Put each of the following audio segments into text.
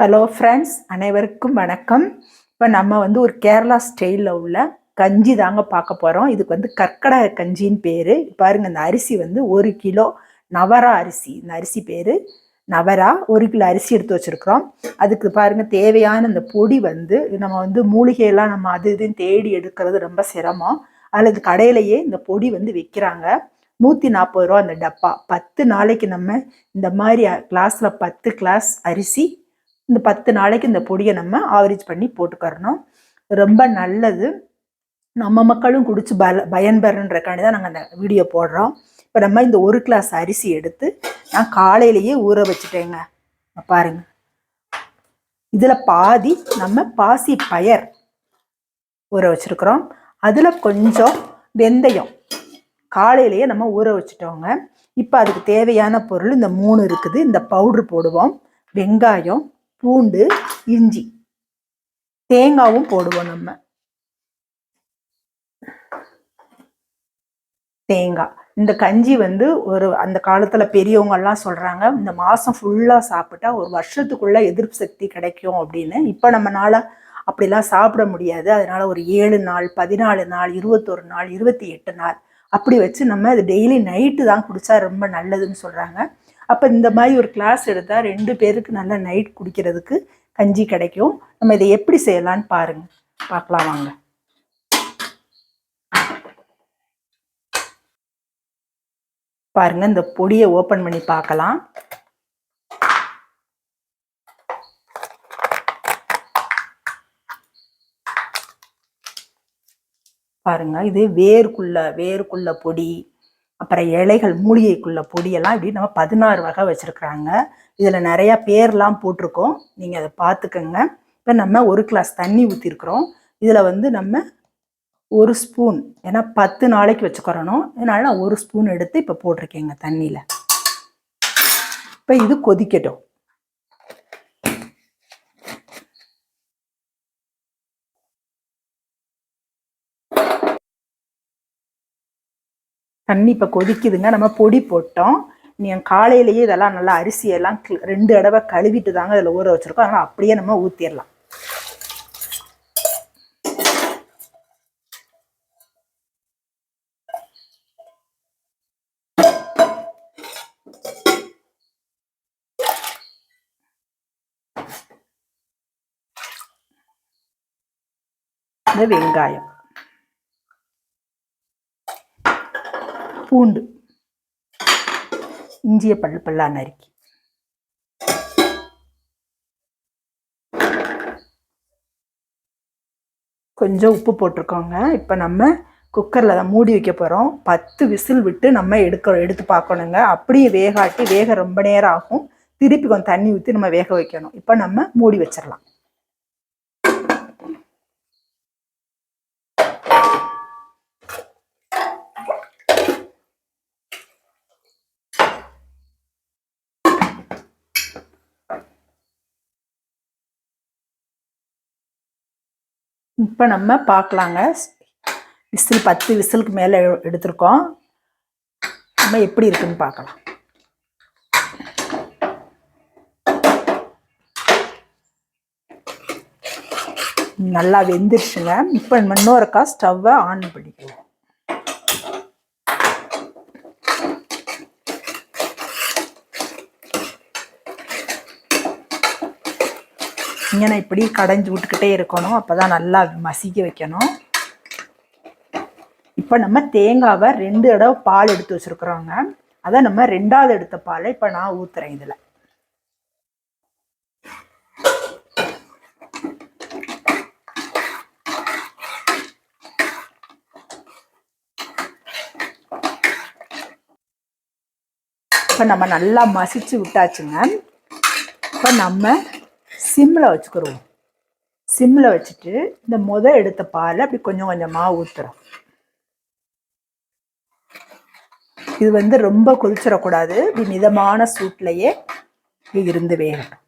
Hello friends அனைவருக்கும் வணக்கம். இப்போ நம்ம வந்து ஒரு கேரளா ஸ்டைலில் உள்ள கஞ்சி தாங்க பார்க்க போகிறோம் இதுக்கு வந்து கற்கடை கஞ்சின்னு பேர். பாருங்கள் இந்த அரிசி வந்து ஒரு கிலோ நவரா அரிசி. இந்த அரிசி பேர் நவரா. ஒரு கிலோ அரிசி எடுத்து வச்சுருக்குறோம். அதுக்கு பாருங்க தேவையான இந்த பொடி வந்து நம்ம வந்து மூலிகையெல்லாம் நம்ம அது இதுன்னு தேடி எடுக்கிறது ரொம்ப சிரமம். அல்லது கடையிலையே கடையிலேயே இந்த பொடி வந்து விற்கிறாங்க நூற்றி நாற்பது ரூபா அந்த டப்பா. பத்து நாளைக்கு நம்ம இந்த மாதிரி கிளாஸில் பத்து கிளாஸ் அரிசி இந்த பத்து நாளைக்கு இந்த பொடியை நம்ம ஆவரேஜ் பண்ணி போட்டுக்கறணும். ரொம்ப நல்லது. நம்ம மக்களும் குடிச்சு பல பயன்பெறன்றக்காண்டி தான் நாங்கள் அந்த வீடியோ போடுறோம். இப்போ நம்ம இந்த ஒரு கிளாஸ் அரிசி எடுத்து நான் காலையிலேயே ஊற வச்சுட்டேங்க. பாருங்க. இதில் பாதி நம்ம பாசி பயர் ஊற வச்சுருக்குறோம். அதில் கொஞ்சம் வெந்தயம் காலையிலேயே நம்ம ஊற வச்சுட்டோங்க. இப்போ அதுக்கு தேவையான பொருள் இந்த மூணு இருக்குது. இந்த பவுட்ரு போடுவோம். வெங்காயம் பூண்டு இஞ்சி தேங்காவும் போடுவோம் நம்ம. தேங்காய். இந்த கஞ்சி வந்து ஒரு அந்த காலத்துல பெரியவங்க எல்லாம் சொல்றாங்க இந்த மாசம் ஃபுல்லா சாப்பிட்டா ஒரு வருஷத்துக்குள்ள எதிர்ப்பு சக்தி கிடைக்கும் அப்படின்னு. இப்ப நம்மனால அப்படிலாம் சாப்பிட முடியாது. அதனால ஒரு ஏழு நாள் பதினாலு நாள் இருபத்தொரு நாள் இருபத்தி எட்டு நாள் அப்படி வச்சு நம்ம அது டெய்லி நைட்டு தான் குடிச்சா ரொம்ப நல்லதுன்னு சொல்றாங்க. அப்போ இந்த மாதிரி ஒரு கிளாஸ் எடுத்தால் ரெண்டு பேருக்கு நல்ல நைட் குடிக்கிறதுக்கு கஞ்சி கிடைக்கும். நம்ம இதை எப்படி செய்யலான்னு பாருங்க. பார்க்கலாம் வாங்க. பாருங்க இந்த பொடியை ஓப்பன் பண்ணி பார்க்கலாம். பாருங்க இது வேர்க்குள்ள வேர்க்குள்ள பொடி. அப்புறம் இலைகள் மூலிகைக்குள்ள பொடியெல்லாம் இப்படி நம்ம பதினாறு வகை வச்சுருக்குறாங்க. இதில் நிறையா பேர்லாம் போட்டிருக்கோம். நீங்கள் அதை பார்த்துக்கோங்க. இப்போ நம்ம ஒரு கிளாஸ் தண்ணி ஊற்றிருக்குறோம் இதில் வந்து நம்ம ஒரு ஸ்பூன் ஏன்னா பத்து நாளைக்கு வச்சுக்கிறணும். அதனால நான் ஒரு ஸ்பூன் எடுத்து இப்போ போட்டிருக்கேங்க தண்ணியில். இப்போ இது கொதிக்கட்டும். தண்ணி இப்போ கொதிக்குதுங்க. நம்ம பொடி போட்டோம். நீங்கள் காலையிலேயே இதெல்லாம் நல்லா அரிசியெல்லாம் ரெண்டு தடவை கழுவிட்டு தாங்க இதில் ஊற வச்சுருக்கோம். அதனால் அப்படியே நம்ம ஊற்றிடலாம் வெங்காயம். பூண்டு இஞ்சிய பல்லு பல்லா நறுக்கி கொஞ்சம் உப்பு போட்டிருக்கோங்க. இப்போ நம்ம குக்கரில் தான் மூடி வைக்க போகிறோம் பத்து விசில் விட்டு நம்ம எடுக்க எடுத்து பார்க்கணுங்க. அப்படியே வேகாட்டி வேக ரொம்ப நேரம் ஆகும். திருப்பி கொஞ்சம் தண்ணி ஊற்றி நம்ம வேக வைக்கணும். இப்போ நம்ம மூடி வச்சிடலாம். இப்போ நம்ம பார்க்கலாங்க விசில் பத்து விசிலுக்கு மேலே எடுத்திருக்கோம். நம்ம எப்படி இருக்குன்னு பார்க்கலாம் நல்லா வெந்துருச்சுங்க. இப்போ நம்ம இன்னொருக்கா ஸ்டவ்வை ஆன் பண்ணிக்குவோம் இங்கே இப்படி கடைஞ்சி விட்டுக்கிட்டே இருக்கணும். அப்போ தான் நல்லா மசிக்க வைக்கணும். இப்போ நம்ம தேங்காவை ரெண்டு தடவை பால் எடுத்து வச்சுருக்குறோங்க. அதை நம்ம ரெண்டாவது எடுத்த பாலை இப்போ நான் ஊற்றுறேன் இதில். இப்போ நம்ம நல்லா மசிச்சு விட்டாச்சுங்க. இப்போ நம்ம சிம்மில் வச்சுக்கிறோம் சிம்மில் வச்சுட்டு இந்த முத எடுத்த பாலை அப்படி கொஞ்சம் கொஞ்சமாக ஊற்றுறோம் இது வந்து ரொம்ப கொதிச்சிடக்கூடாது. இப்படி மிதமான சூட்லையே இருந்து வேகணும்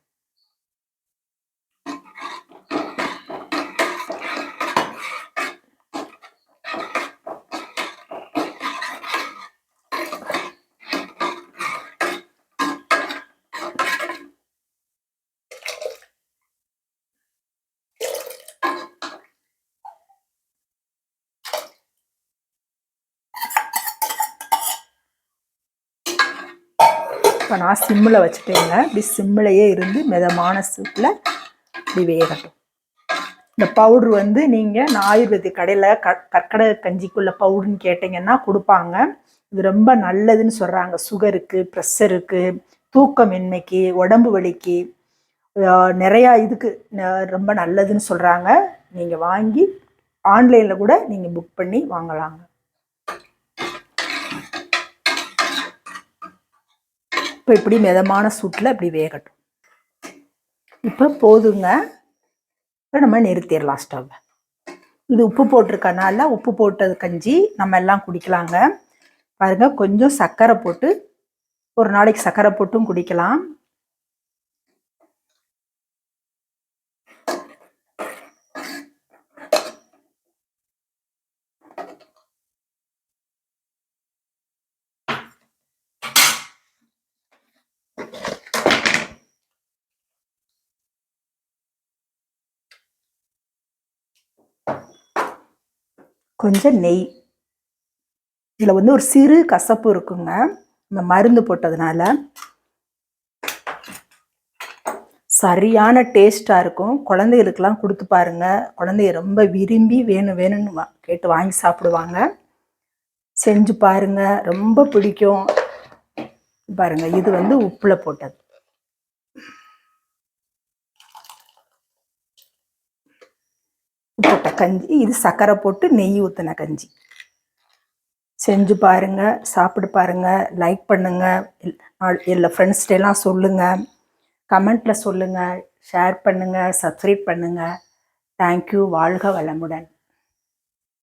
இப்போ நான் சிம்மில் வச்சுட்டேங்க. இப்படி சிம்மிலையே இருந்து மிதமான சூட்டில் இப்படி வேகட்டும். இந்த பவுட்ரு வந்து நீங்கள் நான் ஆயுர்வேதிக் கடையில் க கற்கடை கஞ்சிக்குள்ள பவுடர்னு கேட்டிங்கன்னா கொடுப்பாங்க. இது ரொம்ப நல்லதுன்னு சொல்கிறாங்க சுகருக்கு ப்ரெஷருக்கு தூக்கமின்மைக்கு உடம்பு வலிக்கு. நிறையா இதுக்கு ந- ரொம்ப நல்லதுன்னு சொல்கிறாங்க நீங்கள் வாங்கி ஆன்லைனில் கூட நீங்கள் புக் பண்ணி வாங்கலாங்க. இப்போ இப்படி மிதமான சூட்டில் இப்படி வேகட்டும். இப்போ போதுங்க. இப்போ நம்ம நிறுத்திடலாம் ஸ்டவ். இது உப்பு போட்டிருக்கனால உப்பு போட்டது கஞ்சி நம்ம எல்லாம் குடிக்கலாங்க. பாருங்கள் கொஞ்சம் சர்க்கரை போட்டு ஒரு நாளைக்கு சர்க்கரை போட்டும் குடிக்கலாம். கொஞ்சம் நெய். இதில் வந்து ஒரு சிறு கசப்பு இருக்குங்க. இந்த மருந்து போட்டதுனால. சரியான டேஸ்ட்டாக இருக்கும். குழந்தைகளுக்கெல்லாம் கொடுத்து பாருங்க. குழந்தைய ரொம்ப விரும்பி வேணும் வேணும்னு வா- கேட்டு வாங்கி சாப்பிடுவாங்க. செஞ்சு பாருங்க. ரொம்ப பிடிக்கும். பாருங்க இது வந்து உப்பில் போட்டது. போட்ட கஞ்சி இது சர்க்கரை போட்டு நெய் ஊற்றின கஞ்சி. செஞ்சு பாருங்க சாப்பிட்டு பாருங்க லைக் பண்ணுங்க. எல்- எல்லா ஃப்ரெண்ட்ஸ்டெல்லாம் சொல்லுங்க. கமெண்ட்ல சொல்லுங்க ஷேர் பண்ணுங்க சப்ஸ்கிரைப் பண்ணுங்க. தேங்க்யூ வாழ்க வளமுடன்.